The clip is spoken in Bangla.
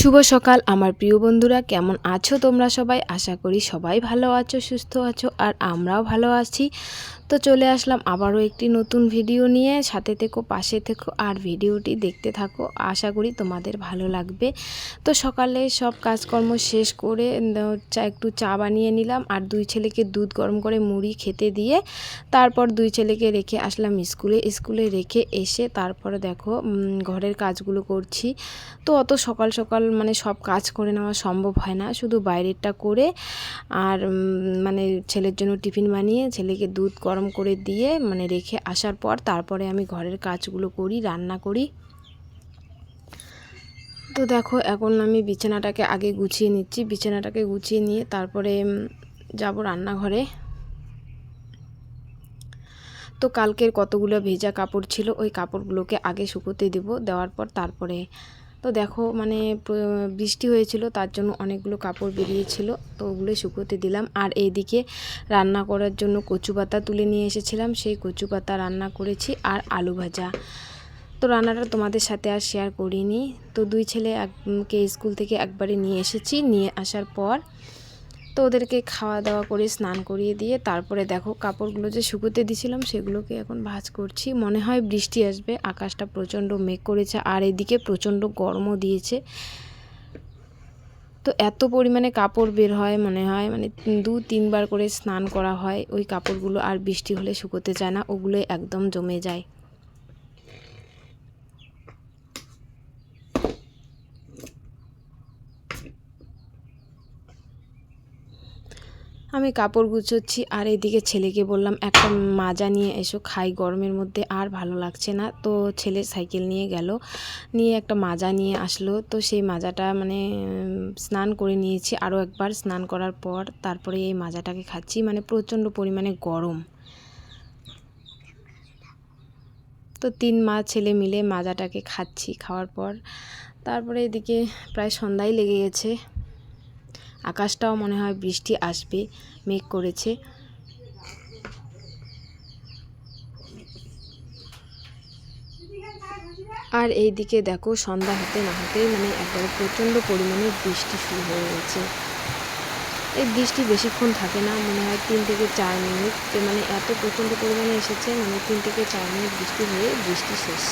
শুভ সকাল, আমার প্রিয় বন্ধুরা, কেমন আছো তোমরা সবাই? আশা করি সবাই ভালো আছো, সুস্থ আছো, আর আমরাও ভালো আছি। তো চলে আসলাম আবারও একটি নতুন ভিডিও নিয়ে। সাথে থেকো, পাশে থেকো আর ভিডিওটি দেখতে থাকো। আশা করি তোমাদের ভালো লাগবে। তো সকালে সব কাজকর্ম শেষ করে চা, একটু চা বানিয়ে নিলাম আর দুই ছেলেকে দুধ গরম করে মুড়ি খেতে দিয়ে তারপর দুই ছেলেকে রেখে আসলাম স্কুলে। স্কুলে রেখে এসে তারপরে দেখো ঘরের কাজগুলো করছি। তো অত সকাল সকাল মানে সব কাজ করে নেওয়া সম্ভব হয় না। শুধু বাইরেরটা করে আর মানে ছেলের জন্য টিফিন বানিয়ে ছেলেকে দুধ গরম করে দিয়ে মানে রেখে আসার পর তারপরে আমি ঘরের কাজগুলো করি, রান্না করি। তো দেখো, এখন আমি বিছানাটাকে আগে গুছিয়ে নিচ্ছি। বিছানাটাকে গুছিয়ে নিয়ে তারপরে যাব রান্নাঘরে। তো কালকের কতগুলো ভেজা কাপড় ছিল, ওই কাপড়গুলোকে আগে শুকোতে দেব। দেওয়ার পর তারপরে তো দেখো মানে বৃষ্টি হয়েছিল, তার জন্য অনেকগুলো কাপড় বেরিয়েছিল, তো ওগুলো শুকোতে দিলাম। আর এইদিকে রান্না করার জন্য কচু পাতা তুলে নিয়ে এসেছিলাম, সেই কচু পাতা রান্না করেছি আর আলু ভাজা। তো রান্নাটা তোমাদের সাথে আর শেয়ার করিনি। তো দুই ছেলে এককে স্কুল থেকে একবারে নিয়ে এসেছি, নিয়ে আসার পর তো ওদেরকে খাওয়া দাওয়া করে, স্নান করিয়ে দিয়ে তারপরে দেখো কাপড়গুলো যে শুকোতে দিয়েছিলাম সেগুলোকে এখন ভাঁজ করছি। মনে হয় বৃষ্টি আসবে, আকাশটা প্রচণ্ড মেঘ করেছে, আর এদিকে প্রচণ্ড গরমও দিয়েছে। তো এত পরিমাণে কাপড় বের হয় মনে হয় মানে দু, তিনবার করে স্নান করা হয়, ওই কাপড়গুলো আর বৃষ্টি হলে শুকোতে চায় না ওগুলো একদম জমে যায়। আমি কাপড় গুছোচ্ছি আর এদিকে ছেলেকে বললাম, একটা মাজা নিয়ে এসো, খাই, গরমের মধ্যে আর ভালো লাগছে না। তো ছেলে সাইকেল নিয়ে গেল, নিয়ে একটা মাজা নিয়ে আসলো। তো সেই মাজাটা মানে স্নান করে নিয়েছি। আরও একবার স্নান করার পর তারপরে এই মাজাটাকে খাচ্ছি। মানে প্রচণ্ড পরিমাণে গরম। তো তিন মা ছেলে মিলে মাজাটাকে খাচ্ছি খাওয়ার পর। তারপরে এদিকে প্রায় সন্ধ্যায় লেগে গেছে। আকাশটাও মনে হয় বৃষ্টি আসবে, মেঘ করেছে। আর এই দিকে দেখো সন্ধ্যা হতে না হতেই মানে একবারে প্রচণ্ড পরিমাণে বৃষ্টি শুরু হয়ে গেছে। এই বৃষ্টি বেশিক্ষণ থাকে না, মনে হয় তিন থেকে চার মিনিট। মানে এত প্রচণ্ড পরিমাণে এসেছে মানে তিন থেকে চার মিনিট বৃষ্টি হয়ে বৃষ্টি শেষ।